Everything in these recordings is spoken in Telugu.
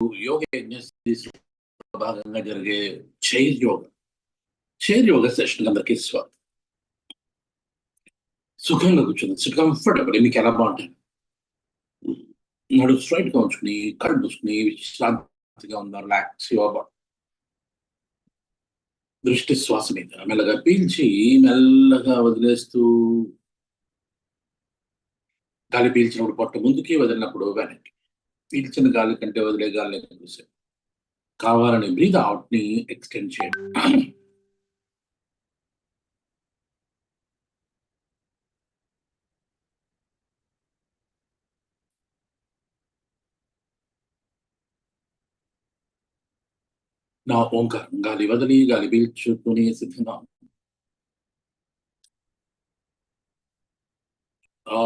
యోగ యజ్ఞ భాగంగా జరిగే chair yoga chair yoga session అందరికీ స్వాగతం. సుఖంగా కూర్చుంది. కంఫర్టబుల్ మీకు ఎలా బాగుంటుంది. నడు స్ట్రైట్గా ఉంచుకుని కళ్ళు చూసుకుని విశ్రాంతిగా ఉందా రిలాక్స్ యోగా దృష్టి శ్వాస మీద మెల్లగా పీల్చి మెల్లగా వదిలేస్తూ. గాలి పీల్చినప్పుడు పొట్ట ముందుకి వదిలినప్పుడు వెనక్కి. పీల్చిన గాలి కంటే వదిలే గాలి చూసే కావాలని బ్రీద్ అవుట్ ని ఎక్స్టెండ్ చేయండి నా ఓంకారం గాలి వదిలి గాలి పీల్చుకుని సిద్ధంగా ఆ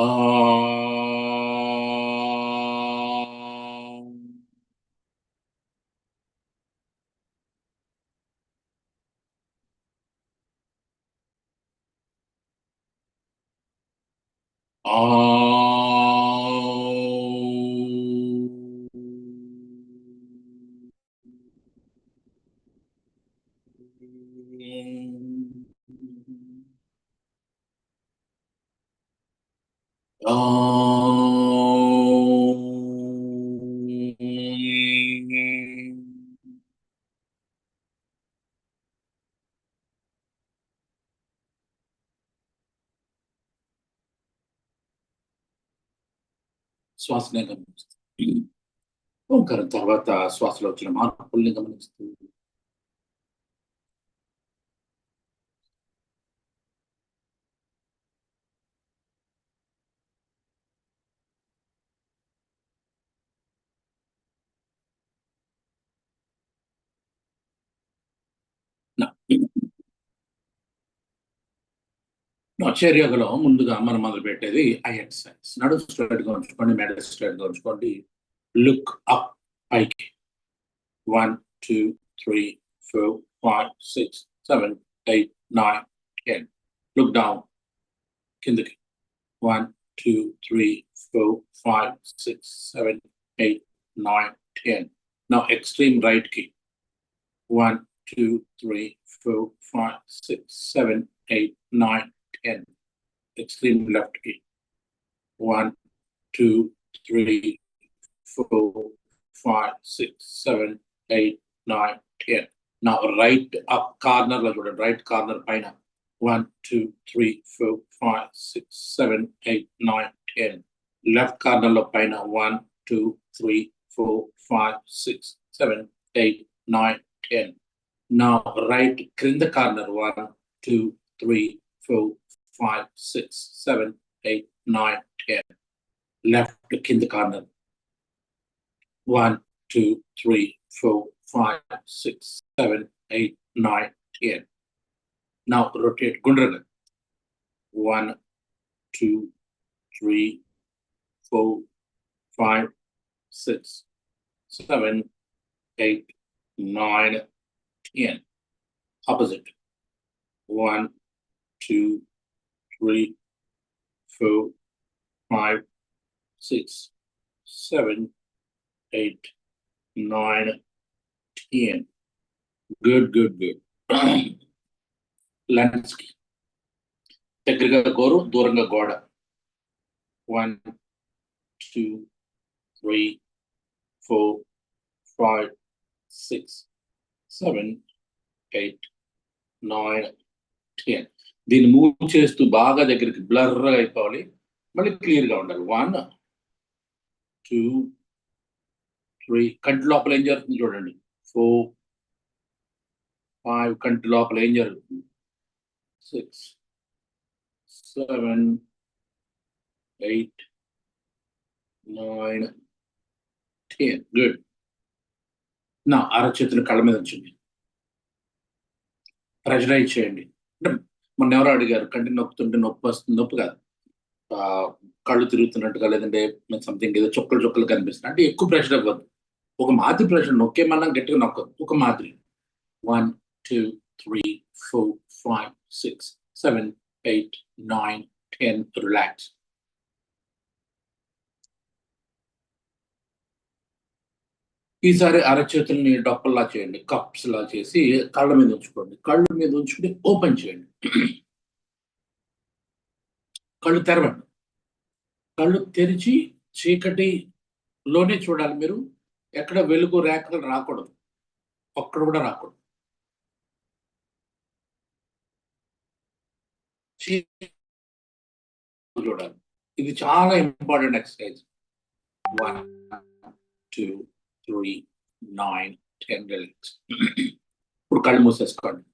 శ్వాసనే గమనిస్తూ ఓంకారం తర్వాత శ్వాసలో వచ్చిన మార్పుల్ని గమనిస్తూ చర్యలో ముందుగా మనం మొదలు పెట్టేది ఐ ఎక్సర్సైజ్ నడు స్ట్రైట్ గా ఉంచుకోండి మెడ స్ట్రైట్ గా ఉంచుకోండి లుక్ అప్ పైకి one two three four five six seven eight nine ten look down కిందకి one two three four five six seven eight nine ten నా ఎక్స్ట్రీమ్ రైట్ కి one two three four five six seven eight nine n, extreme left n. one two three four five six seven eight nine ten Now right up cardinal right corner, right corner. 1, 2, Left cardinal left corner. 1, Now right, the corner. 1, five, six, seven, eight, nine, ten. Left the corner. One, two, three, four, five, six, seven, eight, nine, ten. Now rotate Gundragan. One, two, three, four, five, six, seven, eight, nine, ten. Opposite. One, two, three, four, five, six, seven, eight, nine, ten. Good, good, good. లండ్స్కి దగ్గరగా గోరు దూరంగా గోడ one two three four five six seven eight nine ten దీన్ని మూవ్ చేస్తూ బాగా దగ్గరికి బ్లర్గా అయిపోవాలి. మళ్ళీ క్లియర్గా ఉండాలి. వన్ టూ త్రీ కంటి లోపల ఏం జరుగుతుంది చూడండి. ఫోర్ ఫైవ్ కంటి లోపల ఏం జరుగుతుంది? Six seven eight nine ten. Good. నా అరచేతులు కళ్ళ మీద ఉంచండి. ప్రెషరైజ్ చేయండి. అంటే మొన్న ఎవరో అడిగారు కంటి నొప్పుతుంటే నొప్పి వస్తుంది. నొప్పి కాదు. కళ్ళు తిరుగుతున్నట్టుగా లేదంటే సంథింగ్ ఏదో చుక్కలు చుక్కలు కనిపిస్తుంది అంటే ఎక్కువ ప్రెషర్ అవ్వద్దు ఒక మాదిరి ప్రెషర్ నొక్కేమన్నా గట్టిగా నొక్కదు ఒక మాదిరి. One two three four five six seven eight nine ten relax ఈసారి అరచేతుల్ని డొప్పల్లా చేయండి కప్స్ లా చేసి కళ్ళ మీద ఉంచుకోండి. కళ్ళ మీద ఉంచుకుని ఓపెన్ చేయండి. కళ్ళు తెరవండి. కళ్ళు తెరిచి చీకటిలోనే చూడాలి మీరు. ఎక్కడ వెలుగు రేఖలు రాకూడదు. ఒక్కడ కూడా రాకూడదు. చూడాలి. ఇది చాలా important exercise. One two three nine ten relax ఇప్పుడు కళ్ళు మూసేసుకోండి.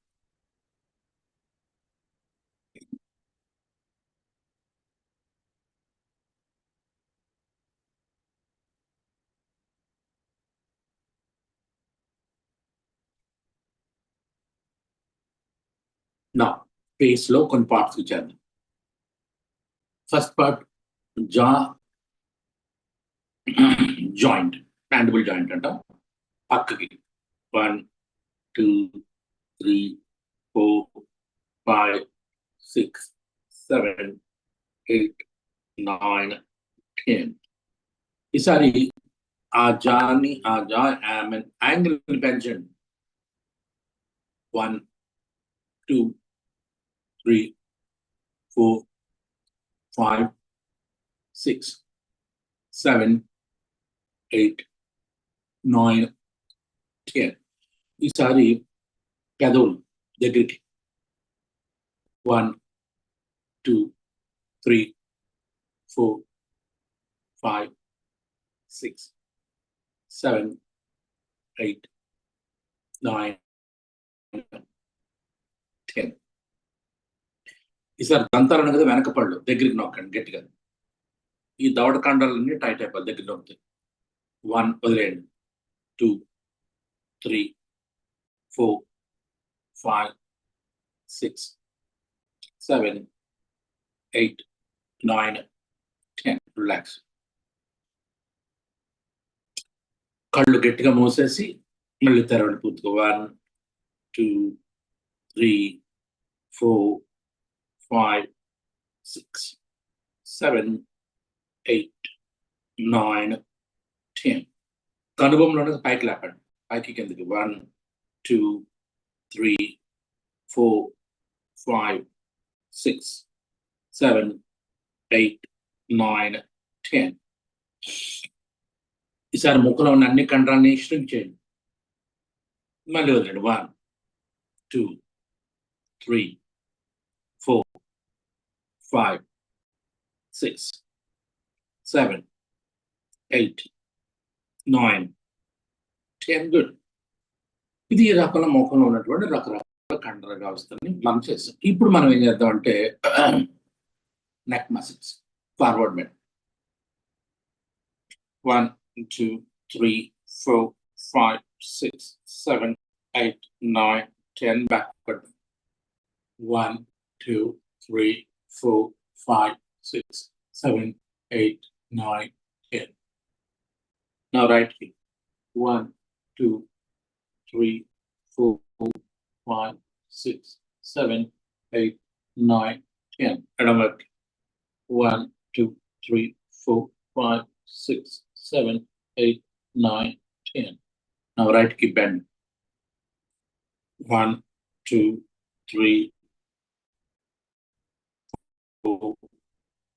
నా ఫేస్ లో కొన్ని పార్ట్స్ ఇచ్చాను ఫస్ట్ పార్ట్ జా జాయింట్ హ్యాండబుల్ జాయింట్ అంట పక్కకి one two three four five six seven eight nine ten ఈసారి ఆ జాని ఆ జా యాంగిల్ పెంచండి one two three four five six seven eight nine ten ఈసారి పెదవులు దగ్గరికి one two three four five six seven eight nine ఈసారి దంతాలను కదా వెనక పళ్ళు దగ్గరికి నొక్కండి గట్టిగా. ఈ దవడకాండాలన్నీ టైట్ అయిపోయి దగ్గర నొక్కుతాయి వన్ వదిలేయండి two three four five six seven eight nine ten. Relax కళ్ళు గట్టిగా మూసేసి మళ్ళీ తెరవండి పూర్తిగా one two three four five six seven eight nine ten కనుబొమ్మలో పైకి లేపండి పైకి కిందకి one two three four five six seven eight nine ten ఈసారి ముక్కలో ఉన్న అన్ని కండరాన్ని స్ట్రింక్ చేయండి మళ్ళీ వదిలేండి one two three four five six seven eight, nine ten good ఇది ఈ రకాల ముఖంలో ఉన్నటువంటి రకరకాల కండర వ్యవస్థని మనం చేస్తాం ఇప్పుడు మనం ఏం చేద్దాం అంటే neck muscles forward bend one two three four five six seven eight nine ten backward one two three four, five, six, seven, eight, nine, ten. Now write here. One, two, three, four, five, six, seven, eight, nine, ten. And I'm ok. One, two, three, four, five, six, seven, eight, nine, ten. Now write key bend. One, two, three,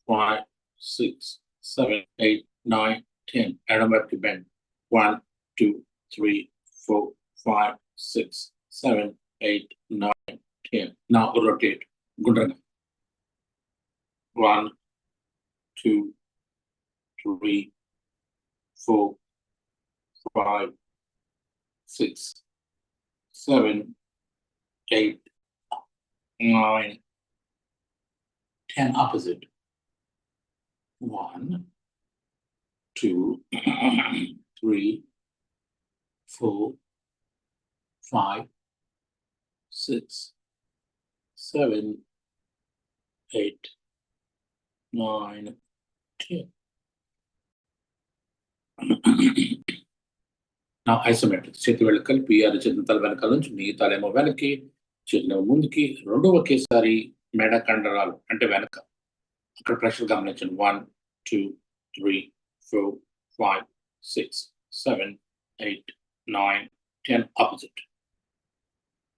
five, six, seven, eight, nine, ten. To bend. One, two, three, four, five, six, seven, eight, nine, ten. Now rotate. Good run. One, two, three, four, five, six, seven, eight, nine, 10 opposite. 1, 2, 3, 4, 5, 6, 7, 8, 9, 10. Now isometric. Chetu velkal, pia, chetu talvel kalunch, ni talemo velki, chetu mundki, rondova మెడ కండరాలు అంటే వెనక. అక్కడ ప్రెషర్ గమనించండి. One two three four five six seven eight nine ten opposite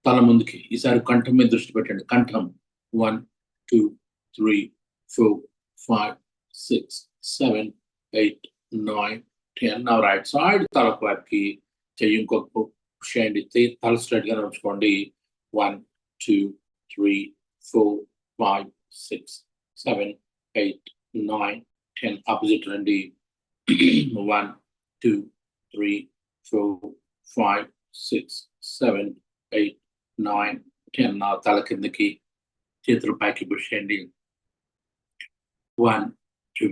తల ముందుకి. ఈసారి కంఠం మీద దృష్టి పెట్టండి. కంఠం. One two three four five six seven eight nine ten నా రైట్ సైడ్ తలకు వైపుకి చెయ్యి ఇంకొక పుష్ చేయండి. తల స్ట్రైట్గా ఉంచుకోండి. One two three Four five six seven eight nine ten opposite రండి one two three four five six seven eight nine ten నా తల కిందకి చేతులు పైకి పుష్ చేయండి one two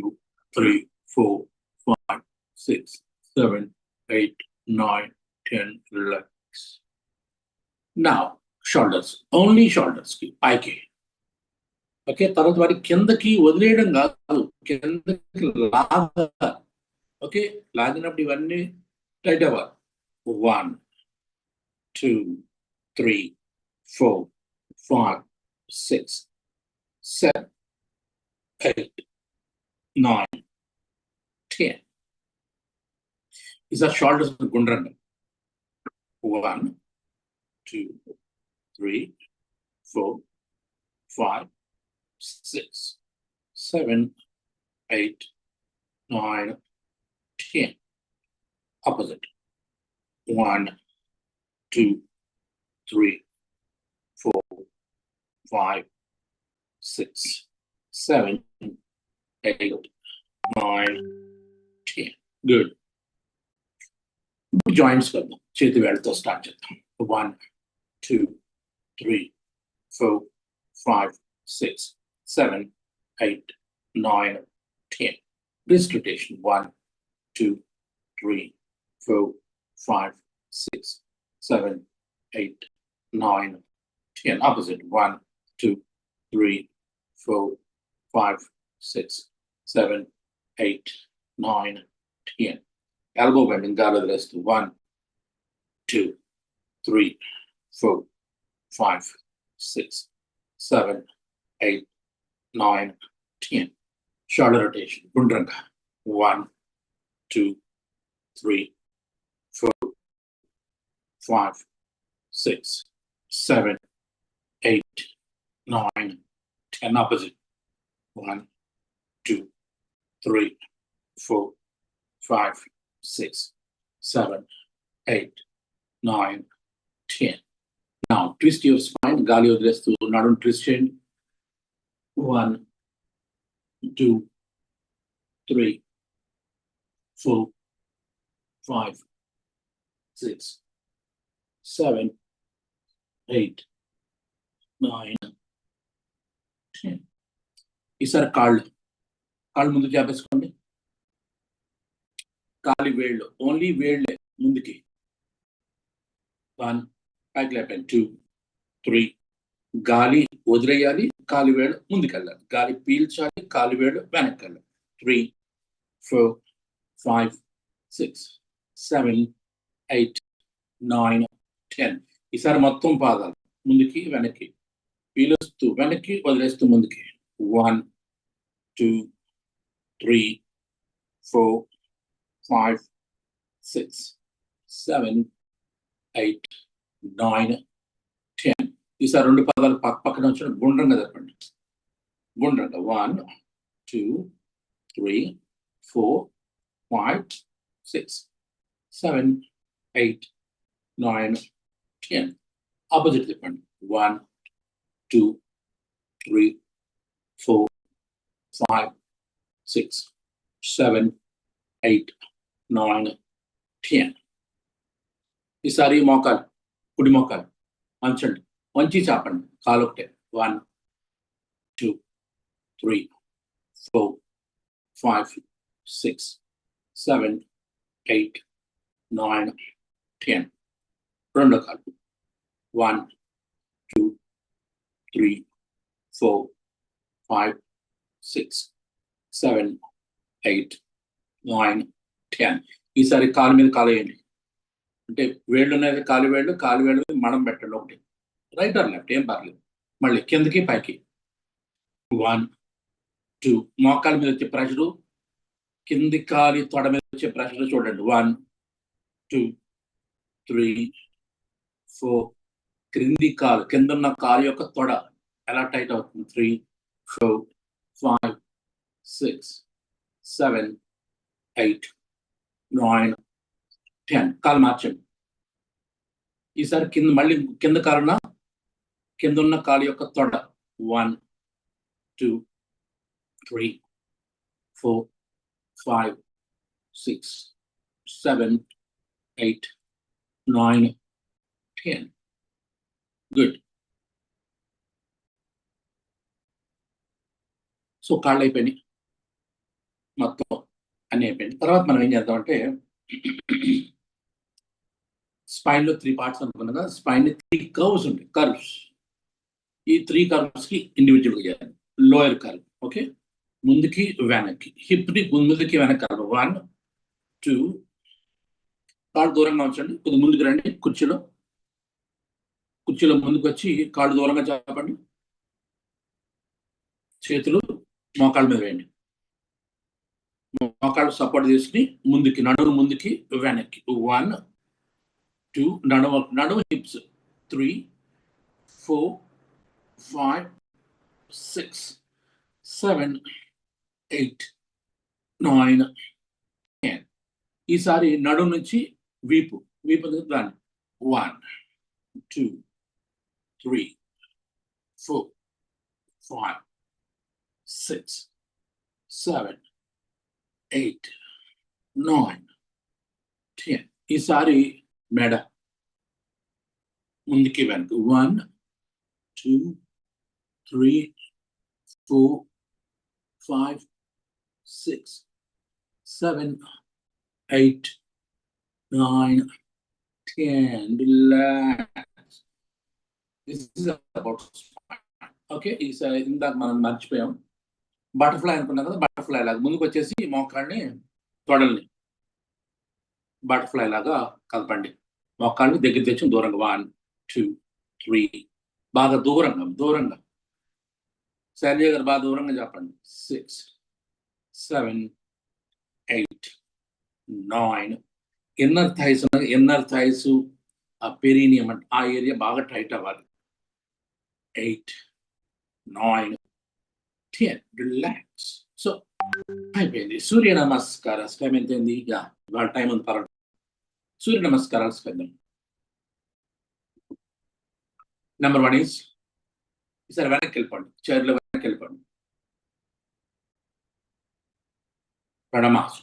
three four five six seven eight nine, ten, relax. Now, shoulders, only shoulders కి పైకి ఓకే తర్వాత వారి కిందకి వదిలేయడం కాదు కిందకి లాగా ఓకే లాగినప్పుడు ఇవన్నీ టైట్ అవ్వాలి one two three four five six seven eight nine ten is our shoulders గుండ్రంగా one two three four five six seven eight nine ten opposite one two three four five six seven eight nine ten good ఇప్పుడు జాయింట్స్ కద్దాం చేతి వేళ్ళతో స్టార్ట్ చేద్దాం one two three, four, five, six, seven, eight, nine, ten. This rotation one, two, three, four, five, six, seven, eight, nine, ten. Opposite one, two, three, four, five, six, seven, eight, nine, ten. Elbow bending, the rest. One, two, three, four, five, six, seven, eight, nine, ten. Shoulder rotation. Gundranga. One, two, three, four, five, six, seven, eight, nine, ten. Opposite. One, two, three, four, five, six, seven, eight, nine, ten. Twist your your గాలి వదిలేస్తూ నడుం ట్విస్ట్ చేయండి one two three four five six seven eight nine ten ఈసారి కాళ్ళు కాళ్ళు ముందు చేపేసుకోండి కాలి వేళ్ళు ఓన్లీ వేళ్ళే ముందుకి. వన్ పైకి అండ్ టూ త్రీ గాలి వదిలేయాలి కాలి ముందుకెళ్ళాలి. గాలి పీల్చాలి కాలి వెనక్కి వెళ్ళాలి three four five six seven eight nine ten ఈసారి మొత్తం పాదాలు ముందుకి వెనక్కి. పీలుస్తూ వెనక్కి వదిలేస్తూ ముందుకి. One two three four five six seven eight nine ten. ఈసారి రెండు పదాలు పక్క పక్కన వచ్చిన గుండ్రంగా చెప్పండి గుండ్రంగా one two three four five six seven eight nine ten opposite చెప్పండి one two three four five six seven eight nine ten ఈసారి మోకాలు కుడి మోకాలు వంచండి వంచి చాపండి కాలు ఒకటే one two three four five six seven eight nine ten రెండో కాలు one two three four five six seven eight nine ten ఈసారి కాలు మీద కాలు వేయండి అంటే వేళ్ళు ఉన్నది కాలు వేళ్ళు కాలు వేళ్ళు మనం పెట్టడం పెట్టండి ఒకటి. రైట్ ఆర్ లెఫ్ట్ ఏం పర్లేదు. మళ్ళీ కిందకి పైకి. వన్ టూ మోకాల మీద వచ్చే ప్రెషరు కింది కాలి తొడ మీద వచ్చే ప్రెషర్ చూడండి. వన్ టూ త్రీ ఫోర్ క్రింది కాలు కింద ఉన్న కాలు యొక్క తొడ ఎలా టైట్ అవుతుంది? Three four five six seven eight nine ten కాలు మార్చండి. ఈసారి కింద మళ్ళీ కింద కాలున కింద ఉన్న కాలు యొక్క తొడ. One two three four five six seven eight nine ten good so కాళ్ళు అయిపోయినాయి. మొత్తం అన్ని అయిపోయింది తర్వాత మనం ఏం చేద్దామంటే స్పైన్లో త్రీ పార్ట్స్ అనుకున్నాం కదా స్పైన్ త్రీ కర్వ్స్ ఉంటాయి కర్వ్స్ ఈ త్రీ కర్వ్స్కి ఇండివిజువల్ చేయాలి. లోయర్ కర్వ్ ఓకే ముందుకి వెనక్కి హిప్ని ముందుకి వెనక్కి కర్వ్ వన్ టూ కాళ్ళు దూరంగా ఉంచండి కొద్ది ముందుకు రండి కుర్చీలో. కుర్చీలో ముందుకు వచ్చి కాళ్ళు దూరంగా చెప్పండి చేతులు మోకాళ్ళ మీద వేయండి. మోకాళ్ళు సపోర్ట్ చేసుకుని ముందుకి నడుము ముందుకి వెనక్కి. One టూ నడుము నడుము hips three four five six seven eight nine ten ఈసారి నడుము నుంచి వీపు వీపు నుంచి దాన్ని one two three four five six seven eight nine ten ఈసారి మెడ ముందుకి వెనక one two three four five six seven eight nine, ten, relax. This is about spine. Okay ఈసారి ఇందాక మనం మర్చిపోయాం బటర్ఫ్లై అనుకున్నాం కదా బటర్ఫ్లై లాగా ముందుకు వచ్చేసి మోకాళ్ళని తొడల్ని బటర్ఫ్లై లాగా కలపండి మోకాళ్ళని దగ్గర తెచ్చి దూరంగా వన్ టూ త్రీ బాగా దూరంగా దూరంగా. శైలజ గారు బాగా దూరంగా చెప్పండి. Six seven eight nine inner thighs inner thighs ఆ పెరీనియం అంటే ఆ ఏరియా బాగా టైట్ అవ్వాలి. Eight nine ten relax so అయిపోయింది. సూర్య నమస్కారం. టైం ఎంత అయింది టైం ఉంది పర్వాలేదు. సూర్య నమస్కారాలు స్పెందం నెంబర్ వన్ ఈస్ ఈసారి వెనక్కి వెళ్ళిపోండి. చైర్లో వెనక్కి వెళ్ళిపోండి. ప్రణమాసు.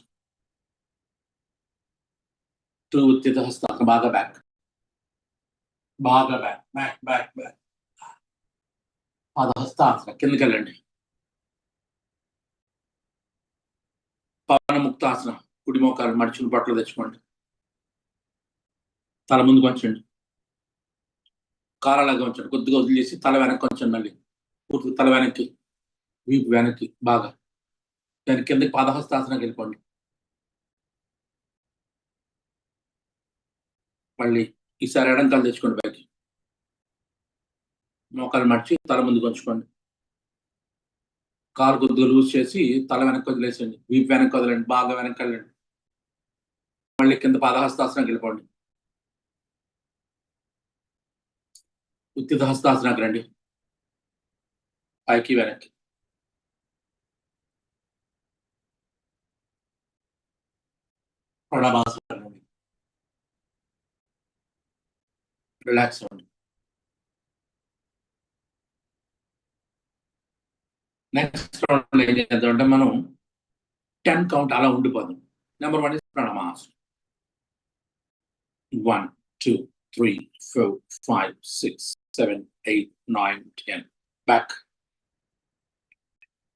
టూ ఉత్తిత హస్తాలు బాగా బ్యాక్ బాగా బ్యాక్ బ్యాక్ బ్యాక్ బ్యాక్ పాద హస్తాసన కిందకి వెళ్ళండి. పవన ముక్తాసనం కుడి మోకాలు మడిచిన బట్టలు తెచ్చుకోండి. తల ముందుకు ఉంచండి కాలలాగా ఉంచండి. కొద్దిగా వదిలేసి తల వెనక్కి ఉంచండి మళ్ళీ. పూర్తి తల వెనక్కి వీపు వెనక్కి బాగా. దాని కిందకి పాదహస్తాసనకి వెళ్ళిపోండి. మళ్ళీ ఈసారి ఎడంకాలు తెచ్చుకోండి పైకి మోకాలు మడిచి తల ముందుకు ఉంచుకోండి కారు కొద్దిగా లూజ్ చేసి తల వెనక్కి వదిలేసండి వీపు వెనక్కి వదలండి. బాగా వెనక్కి వెళ్ళండి. మళ్ళీ కింద పాదహస్తాసనకి వెళ్ళిపోండి. ఉత్తిత హస్తాసనకి రండి. పైకి వెనక్కి. ప్రణామాసనం రండి రిలాక్స్ అవ్వండి. నెక్స్ట్ రౌండ్ ఏం చేద్దామంటే మనం టెన్ కౌంట్ అలా ఉండిపోదాం. Number one is ప్రణమాసనం one two three four five six seven, eight, nine, ten. Back.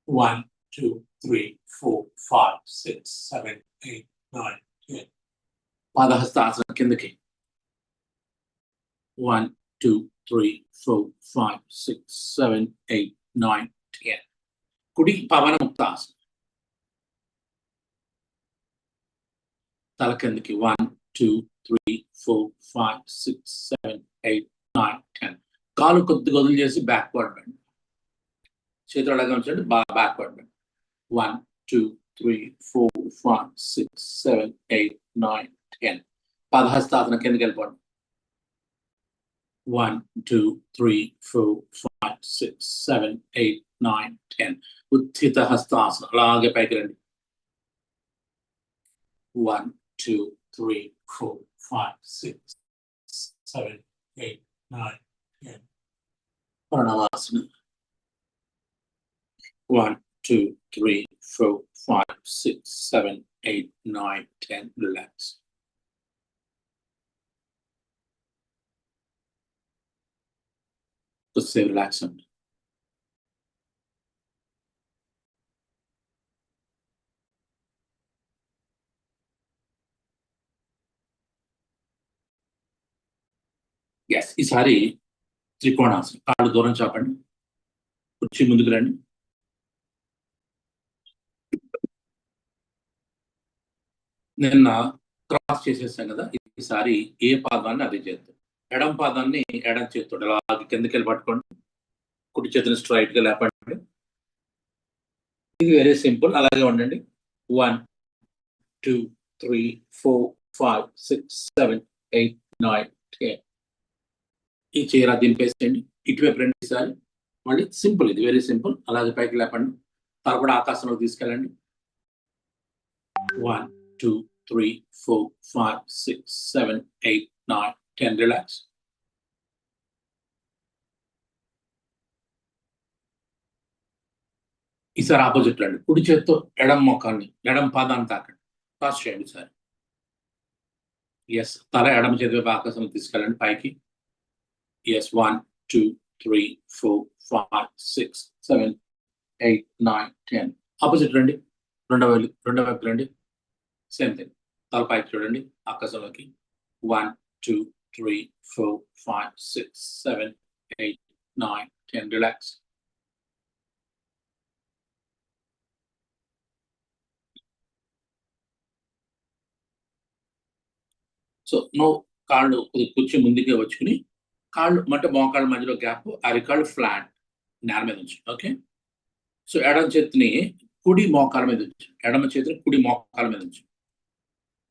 One, two, three, four, five, six, seven, eight, nine, ten. Father has started in the key. One, two, three, four, five, six, seven, eight, nine, ten. Kudi Pavana Muktas. Talakandaki 1, 2, 3, 4, 5, 6, 7, 8, 9, 10. కాలు కొద్దిగా వదిలి చేసి బ్యాక్వర్డ్ బెండ్ చేతులు అలాగే ఉంచండి బాగా backward bend one two three four five six seven eight nine ten Padahastasana కిందకి వెళ్ళిపోండి. One two three four five six seven eight nine ten Utthita హస్తాసనం. అలాగే పైకి రండి. One two three four five six seven eight nine Pranavasana. One, two, three, four, five, six, seven, eight, nine, ten, relax. Just say relaxant. Yes, it's Hari. త్రికోణాసనం కాళ్ళు దూరం చాపండి. కుర్చీ ముందుకు రండి. నిన్న క్రాస్ చేసేసాం కదా ఈసారి ఏ పాదాన్ని అదే చేద్దాం. ఎడం పాదాన్ని ఎడం చేతితో అలా కిందకి వెళ్ళి పట్టుకోండి. కుడి చేతిని స్ట్రైట్గా లేపండి. ఇది వెరీ సింపుల్ అలాగే ఉండండి. One two three four five six seven eight nine ten ఈ చీర దింపేసేయండి. ఇటువైపు రెండు ఈసారి. మళ్ళీ సింపుల్ ఇది వెరీ సింపుల్ అలాగే పైకి లేపండి. తల కూడా ఆకాశంలో తీసుకెళ్ళండి. One two three four five six seven eight nine ten relax ఈసారి ఆపోజిట్ రండి. కుడి చేత్తో ఎడం మొఖాన్ని ఎడం పాదాన్ని తాకండి. క్రాస్ చేయండి సార్ ఎస్ తల ఎడమ చేతి వైపు ఆకాశం తీసుకెళ్ళండి. పైకి. Yes one two three four five six seven eight nine ten opposite రండి. రెండవ రెండవ వైపు రండి సేమ్ థింగ్ తలపైకి చూడండి. ఆకాశంలోకి. One two three four five six seven eight nine ten relax so no కాళ్ళు కొద్దిగా కూర్చొని ముందుకే వచ్చుకుని కాళ్ళు అంటే మోకాళ్ళ మధ్యలో గ్యాప్ అరికాళ్ళు ఫ్లాట్ నేల మీద ఉంచు ఓకే? సో ఎడమ చేతిని కుడి మోకాల మీద ఉంచు ఎడమ చేతిని కుడి మోకాల మీద ఉంచు.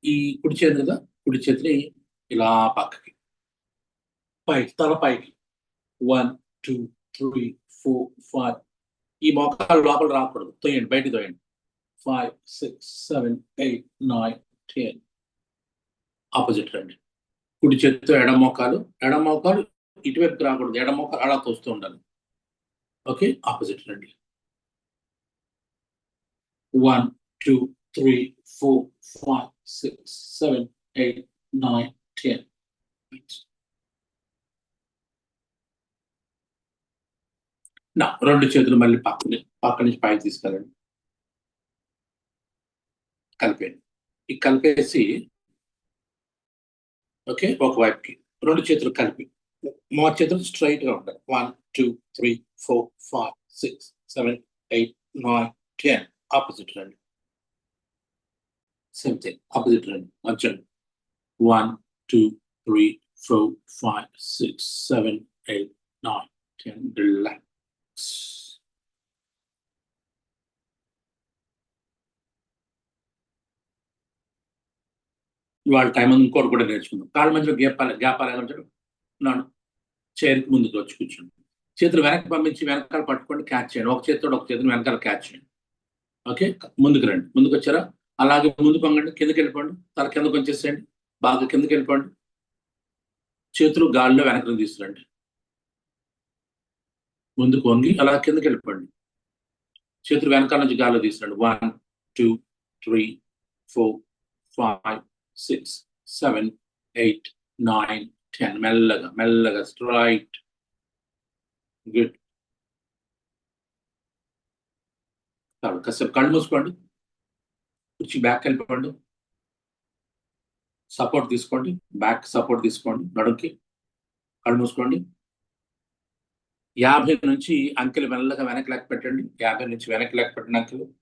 ఈ కుడి చేతి కదా కుడి చేతిని ఇలా పక్కకి. పైకి తల పైకి. One two three four five ఈ మోకాలు లోపల రాకూడదు. తోయండి బయటికి తోయండి. Five six seven eight nine ten opposite రండి. కుడి చేతితో ఎడమోకాలు ఎడమోకాలు ఇటువైపు ఇటువైపుకి రాకూడదు ఎడమోకాలు అలా తోస్తూ ఉండాలి. ఓకే? ఆపోజిట్ రండి. One two three four five six seven eight nine ten. నా రెండు చేతులు మళ్ళీ పక్కని పక్క నుంచి పైకి తీసుకెళ్ళండి. కలిపేయండి. ఈ కలిపేసి ఓకే ఒక వైపుకి రెండు చేతులు కలిపి మా చేతులు స్ట్రైట్గా ఉంటాయి one two three four five six seven eight nine ten opposite రండి సేమ్ థింగ్ ఆపోజిట్ రండి మంచండి one two three four five six seven eight nine ten relax ఇవాళ టైం ఇంకోటి కూడా నేర్చుకుందాం. కాళ్ళ మధ్యలో గేపాలి గ్యాపాలి ఎలా ఉంటాడు చైర్కి ముందుకు వచ్చి కూర్చోండి చేతులు వెనక్కి పంపించి వెనకాల పట్టుకోండి క్యాచ్ చేయండి. ఒక చేతితో ఒక చేతిని వెనకాల క్యాచ్ చేయండి. ఓకే ముందుకు రండి. ముందుకు వచ్చారా? అలాగే ముందు పంగండి కిందకి వెళ్ళిపోండి తల కిందకు వచ్చేసేయండి బాగా కిందకి వెళ్ళిపోండి. చేతులు గాల్లో వెనకను తీసుకురండి. ముందుకు వంగి అలా కిందకి వెళ్ళిపోండి. చేతులు వెనకాల నుంచి గాల్లో తీసుకురండి. One two three four five six seven eight nine ten మెల్లగా మెల్లగా స్ట్రైట్ గుడ్ కాసేపు కళ్ళు మూసుకోండి. కుర్చీ బ్యాక్ వెళ్ళిపోండి. సపోర్ట్ తీసుకోండి. బ్యాక్ సపోర్ట్ తీసుకోండి. నడుంకి కళ్ళు మూసుకోండి. యాభై నుంచి అంకెలు మెల్లగా వెనక్కి లెక్క పెట్టండి. యాభై నుంచి వెనక్కి లెక్క పెట్టిన అంకెలు.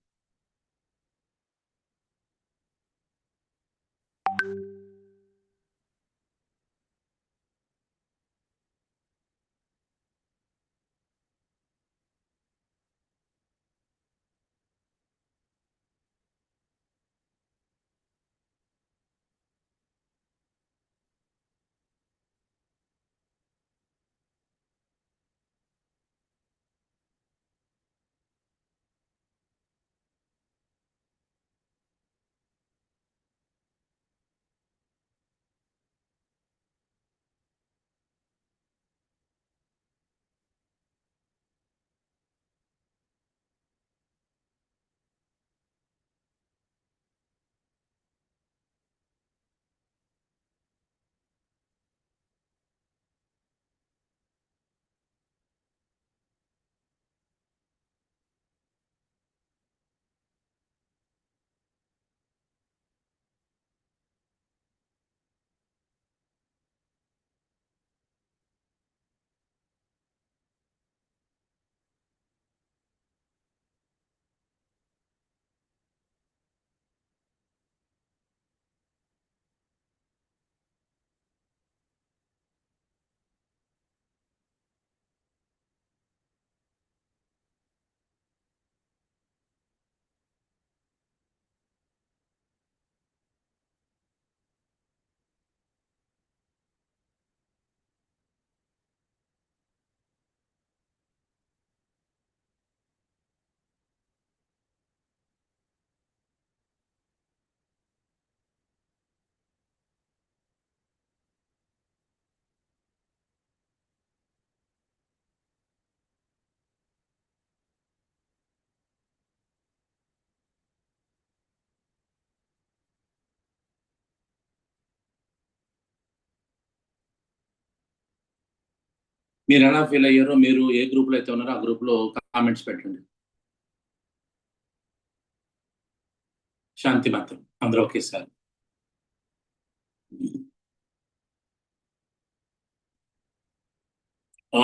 మీరు ఎలా ఫీల్ అయ్యారో మీరు ఏ గ్రూప్లో అయితే ఉన్నారో ఆ గ్రూప్లో కామెంట్స్ పెట్టండి. శాంతి మాత్రం. అందరూ ఒకేసారి. ఆ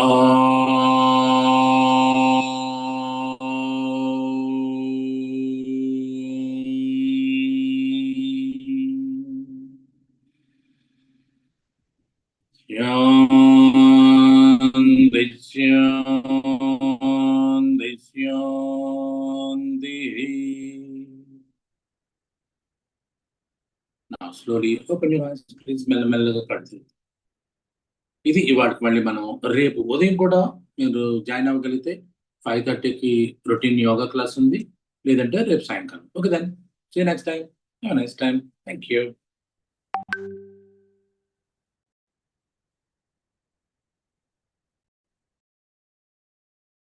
slowly open your మెల్లమెల్లగా కడుతుంది ఇది ఇవాటికి మళ్ళీ మనం రేపు ఉదయం కూడా మీరు జాయిన్ అవ్వగలిగితే ఫైవ్ థర్టీకి రొటీన్ యోగా క్లాస్ ఉంది. లేదంటే రేపు సాయంకాలం. Okay then see next time next time thank you